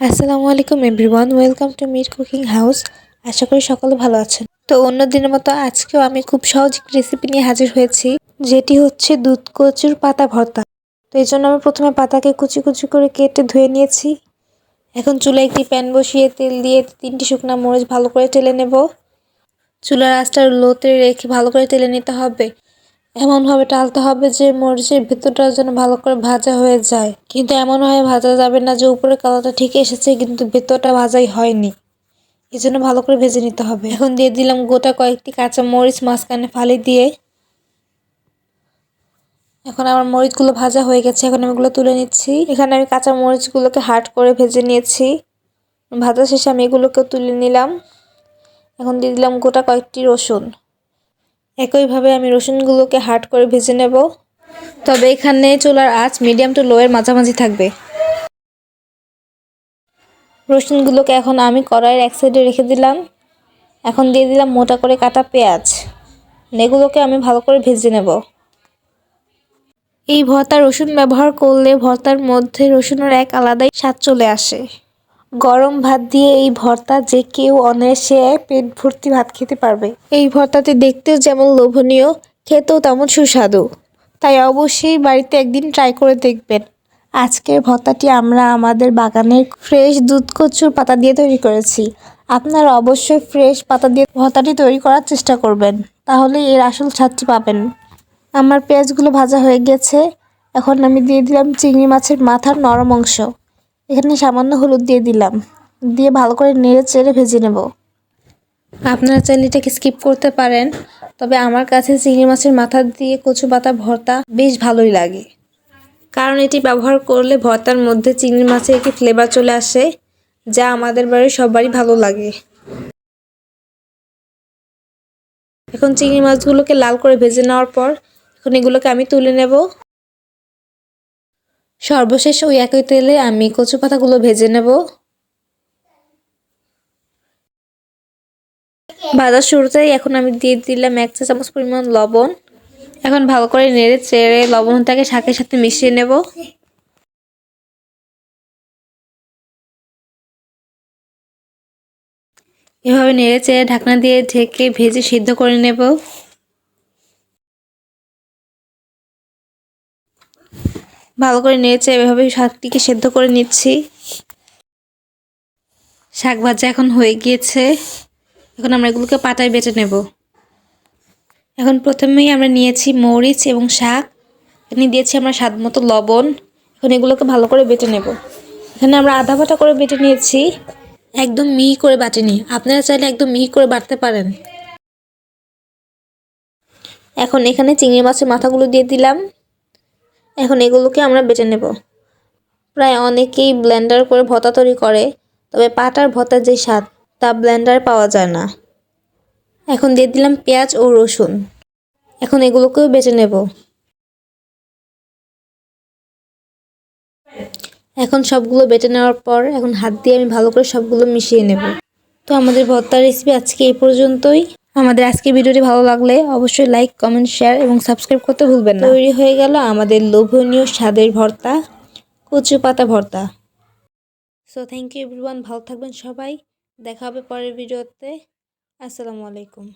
আসসালামু আলাইকুম everyone welcome to Meat Cooking House আশা করি সকলে ভালো আছেন। তো অন্য দিনের মতো আজকেও আমি খুব সহজ রেসিপি নিয়ে হাজির হয়েছি, যেটি হচ্ছে দুধ কচুর পাতা ভর্তা। তো এই জন্য আমি প্রথমে পাতাকে কুচি কুচি করে কেটে ধুয়ে নিয়েছি। এখন চুলায় একটি প্যান বসিয়ে তেল দিয়ে তিনটি শুকনো মরিচ ভালো করে টেলে নেব। চুলার আঁচটা লোতে রেখে ভালো করে তেলে নিতে হবে। এমনভাবে টালতে হবে যে মরিচের ভেতরটা যেন ভালো করে ভাজা হয়ে যায়। কিন্তু এমনভাবে ভাজা যাবে না যে উপরে কালারটা ঠিক এসেছে, কিন্তু ভেতরটা ভাজাই হয়নি। এই জন্য ভালো করে ভেজে নিতে হবে। এখন দিয়ে দিলাম গোটা কয়েকটি কাঁচা মরিচ মাঝখানে ফালি দিয়ে। এখন আমার মরিচগুলো ভাজা হয়ে গেছে, এখন আমি এগুলো তুলে নিচ্ছি। এখানে আমি কাঁচা মরিচগুলোকে হাট করে ভেজে নিয়েছি। ভাজা শেষে আমি এগুলোকে তুলে নিলাম। এখন দিয়ে দিলাম গোটা কয়েকটি রসুন। একইভাবে আমি রসুনগুলোকে হাট করে ভেজে নেব। তবে এখানে চুলার আঁচ মিডিয়াম টু লোয়ের মাঝামাঝি থাকবে। রসুনগুলোকে এখন আমি কড়াইয়ের এক সাইডে রেখে দিলাম। এখন দিয়ে দিলাম মোটা করে কাটা পেঁয়াজ। এগুলোকে আমি ভালো করে ভেজে নেব। এই ভর্তা রসুন ব্যবহার করলে ভর্তার মধ্যে রসুনের এক আলাদাই স্বাদ চলে আসে। গরম ভাত দিয়ে এই ভর্তা যে কেউ অনায়াসে পেট ভর্তি ভাত খেতে পারবে। এই ভর্তাটি দেখতেও যেমন লোভনীয়, খেতেও তেমন সুস্বাদু। তাই অবশ্যই বাড়িতে একদিন ট্রাই করে দেখবেন। আজকের ভর্তাটি আমরা আমাদের বাগানের ফ্রেশ দুধ কচুর পাতা দিয়ে তৈরি করেছি। আপনারা অবশ্যই ফ্রেশ পাতা দিয়ে ভর্তাটি তৈরি করার চেষ্টা করবেন। তাহলে এর আসল স্বাদটি পাবেন। আমার পেঁয়াজগুলো ভাজা হয়ে গেছে। এখন আমি দিয়ে দিলাম চিংড়ি মাছের মাথার নরম অংশ। এখানে সামান্য হলুদ দিয়ে দিলাম। দিয়ে ভালো করে নেড়ে চেড়ে ভেজে নেব। আপনারা চাইলে এটাকে স্কিপ করতে পারেন, তবে আমার কাছে চিংড়ি মাছের মাথা দিয়ে কচু পাতা ভর্তা বেশ ভালোই লাগে। কারণ এটি ব্যবহার করলে ভর্তার মধ্যে চিংড়ি মাছের একটি ফ্লেভার চলে আসে, যা আমাদের বাড়ির সবারই ভালো লাগে। এখন চিংড়ি মাছগুলোকে লাল করে ভেজে নেওয়ার পর এখন এগুলোকে আমি তুলে নেব। সর্বশেষ ওই একই তেলে আমি কচু পাতাগুলো ভেজে নেব। ভাজার শুরুতেই এখন আমি দিয়ে দিলাম এক চা চামচ পরিমাণ লবণ। এখন ভালো করে নেড়ে চেড়ে লবণটাকে শাকের সাথে মিশিয়ে নেব। এভাবে নেড়ে চেড়ে ঢাকনা দিয়ে ঢেকে ভেজে সিদ্ধ করে নেব। ভালো করে নেড়েছে এভাবে শাকটিকে সেদ্ধ করে নিচ্ছি। শাক ভাজা এখন হয়ে গিয়েছে। এখন আমরা এগুলোকে পাটায় বেটে নেব। এখন প্রথমেই আমরা নিয়েছি মরিচ এবং শাক। এখানে দিয়েছি আমরা স্বাদ মতো লবণ। এখন এগুলোকে ভালো করে বেটে নেব। এখানে আমরা আধা বাটা করে বেটে নিয়েছি। একদম মিহি করে বাটিনি। আপনারা চাইলে একদম মিহি করে বাটতে পারেন। এখন এখানে চিংড়ি মাছের মাথাগুলো দিয়ে দিলাম। এখন এগুলোকে আমরা বেটে নেব। প্রায় অনেকেই ব্লেন্ডার করে ভতা তৈরি করে, তবে পাটার ভতার যে স্বাদ, তা ব্লেন্ডার পাওয়া যায় না। এখন দিয়ে দিলাম পেঁয়াজ ও রসুন। এখন এগুলোকেও বেটে নেব। এখন সবগুলো বেটে নেওয়ার পর এখন হাত দিয়ে আমি ভালো করে সবগুলো মিশিয়ে নেব। তো আমাদের ভর্তার রেসিপি আজকে এই পর্যন্তই। আমাদের আজকে ভিডিওটি ভালো লাগলে অবশ্যই লাইক কমেন্ট শেয়ার এবং সাবস্ক্রাইব করতে ভুলবেন না। তৈরি হয়ে গেল আমাদের লোভনীয় স্বাদের ভর্তা কচু পাতা ভর্তা। সো থ্যাংক ইউ এভরিওয়ান ভালো থাকবেন সবাই। দেখা হবে পরের ভিডিওতে। আসসালামু আলাইকুম।